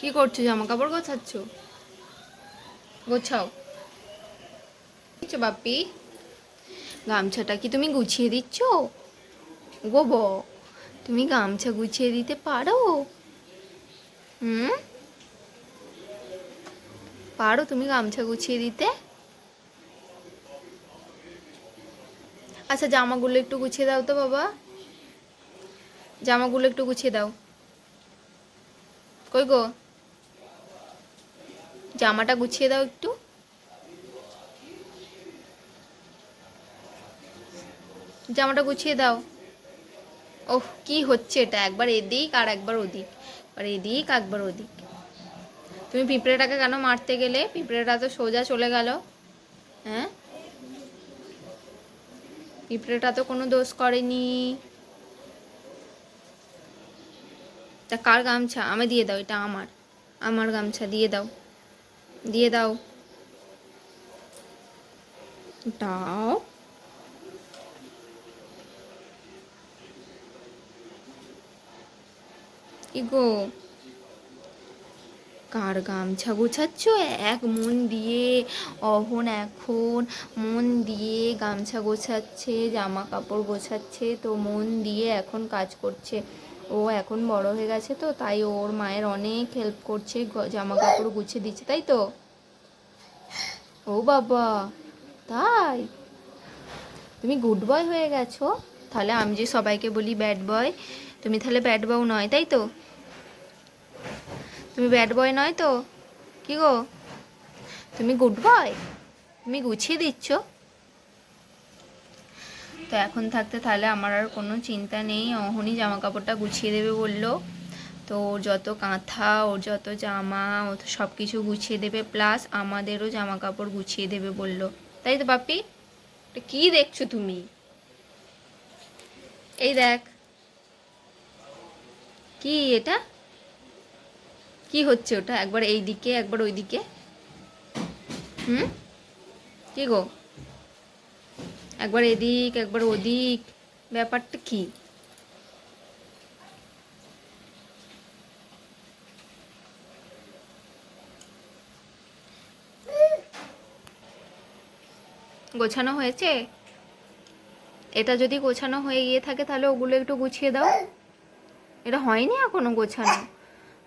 কি করছ জামা কাপড় গোছাচ্ছ? গোছাও। বাপ্পি? গামছাটা কি তুমি গুছিয়ে দিচ্ছ? ব তুমি গামছা গুছিয়ে দিতে পারো? হুম? পারো তুমি গামছা গুছিয়ে দিতে? আচ্ছা জামাগুলো একটু গুছিয়ে দাও তো বাবা। জামাগুলো একটু গুছিয়ে দাও। কই গো? জামাটা গুছিয়ে দাও একটু। জামাটা গুছিয়ে দাও। ওহ, কি হচ্ছে এটা? একবার এদিক আর একবার ওদিক। একবার এদিক, একবার ওদিক। তুমি পিঁপড়েটাকে কেন মারতে গেলে? পিঁপড়েটা তো সোজা চলে গেল। হ্যাঁ? পিঁপড়েটা তো কোনো দোষ করেনি। তা কার গামছা? আমি দিয়ে দাও, এটা আমার। আমার গামছা দিয়ে দাও। দিয়ে দাও। দাও। কি গো কার গামছা গোছাচ্ছ? এক মন দিয়ে অহন এখন, মন দিয়ে গামছা গোছাচ্ছে, জামা কাপড় গোছাচ্ছে, তো মন দিয়ে এখন কাজ করছে। ও এখন বড় হয়ে গেছে তো, তাই ওর মায়ের অনেক হেল্প করছে জামা কাপড় গুছিয়ে দিচ্ছে, তাই তো? ও বাবা, তাই? তুমি গুড বয় হয়ে গেছো? তাহলে আমি যে সবাইকে বলি ব্যাড বয় তুমি তাহলে ব্যাড বয় নয়, তাই তো? তুমি ব্যাড বয় নয় তো? কি গো? তুমি গুড বয় তুমি গুছিয়ে দিচ্ছ? তো এখন থাকতে তাহলে আমার আর কোনো চিন্তা নেই। অহনই জামা কাপড়টা গুছিয়ে দেবে বলল। তো ওর যত কাঁথা, ওর যত জামা, ও সব কিছু গুছিয়ে দেবে। প্লাস আমাদেরও জামা কাপড় গুছিয়ে দেবে বলল। তাই তো বাপি কি দেখছ তুমি? এই দেখ। কি এটা? কি হচ্ছে ওটা? একবার এই দিকে একবার ওই দিকে হুম? কি গো? একবার এদিক, একবার ওদিক। ব্যাপারটা কি? গোছানো হয়েছে? এটা যদি গোছানো হয়ে গিয়ে থাকে তাহলে ওগুলো একটু গুছিয়ে দাও। এটা হয়নি এখনও গোছানো।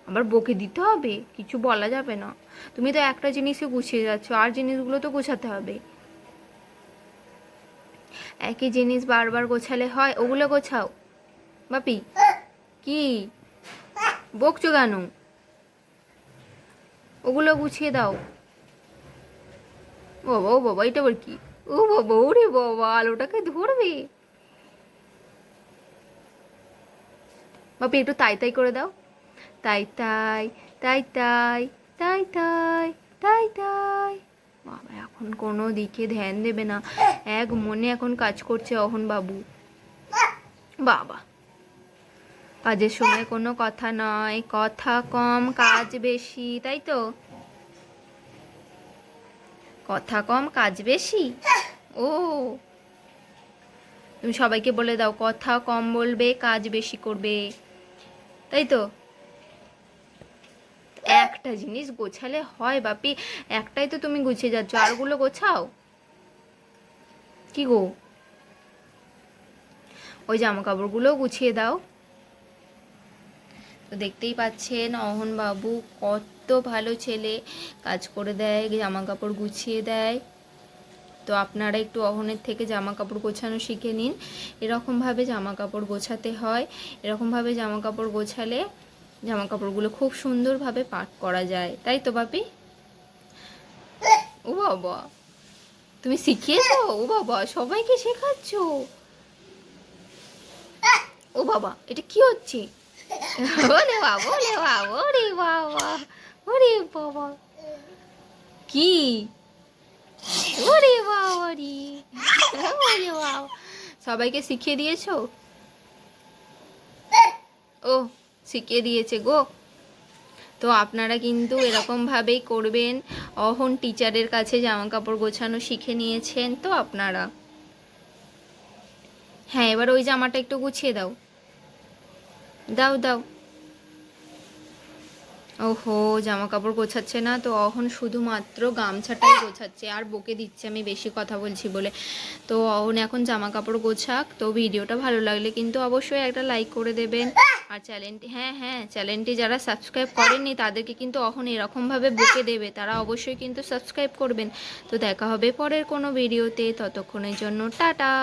আবার বকে দিতে হবে, কিছু বলা যাবে না। তুমি তো একটা জিনিসই গুছিয়ে যাচ্ছ, আর জিনিসগুলো তো গোছাতে হবে। একই জিনিস বারবার গোছালে হয়, ওগুলো গোছাও। বাপি, কি? বকছো কেন? ওগুলো গুছিয়ে দাও। বাবা, ও বাবা, এটা আবার কি? ও বাবা, ওরে বাবা, আলোটাকে ধরবে। বাপি, একটু তাই তাই করে দাও। তাই তাই তাই তাই তাই তাই তাই তাই। বাবা, এখন কোনো দিকে ধ্যান দেবে না। এক মনে এখন কাজ করছে অহন বাবু। বাবা, কাজের সময় কোনো কথা নয় কথা কম, কাজ বেশি, তাই তো? কথা কম, কাজ বেশি? ও, তুমি সবাইকে বলে দাও, কথা কম বলবে, কাজ বেশি করবে, তাই তো? একটা জিনিস গোছালে হয় বাপি, একটাই তো তুমি গুছিয়ে যাচ্ছ, আরগুলো গোছাও। কি গো? ওই জামা কাপড়গুলোও গুছিয়ে দাও। তো দেখতেই পাচ্ছেন, অহন বাবু কত ভালো ছেলে। কাজ করে দেয় জামা কাপড় গুছিয়ে দেয়। তো আপনারা একটু অহনের থেকে জামা কাপড় গোছানো শিখে নিন। এরকমভাবে জামা কাপড় গোছাতে হয়। এরকমভাবে জামা কাপড় গোছালে জামা কাপড়গুলো খুব সুন্দরভাবে পাক করা যায়। তাই তো, বাপি? ও বাবা। তুমি শিখিয়েছো? ও বাবা, সবাইকে শেখাচ্ছ? ও বাবা, এটা কি হচ্ছে? ওরে বাবা ওরে বাবা ওরে বাবা ওরে বাবা। কি? ওরে বাবা রে, ওরে বাবা। সবাইকে শিখিয়ে দিয়েছ? ও শিখিয়ে দিয়েছে গো। তো আপনারা কিন্তু এরকমভাবেই করবেন। অহন টিচারের কাছে জামা কাপড় গোছানো শিখে নিয়েছেন তো আপনারা। হ্যাঁ এবার ওই জামাটা একটু গুছিয়ে দাও। দাও দাও। ওহো জামা কাপড় গোছাচ্ছে না তো? অহন শুধুমাত্র গামছাটাই গোছাচ্ছে, আর বকে দিচ্ছে আমি বেশি কথা বলছি বলে। তো অহন এখন জামা কাপড় গোছাক, তো ভিডিওটা ভালো লাগলে কিন্তু অবশ্যই একটা লাইক করে দেবেন। আর চ্যানেলটি হ্যাঁ হ্যাঁ চ্যানেলটি যারা সাবস্ক্রাইব করেননি তাদেরকে কিন্তু অহন এরকমভাবে বকে দেবে, তারা অবশ্যই কিন্তু সাবস্ক্রাইব করবেন। তো দেখা হবে পরের কোনো ভিডিওতে ততক্ষণের জন্য টাটা!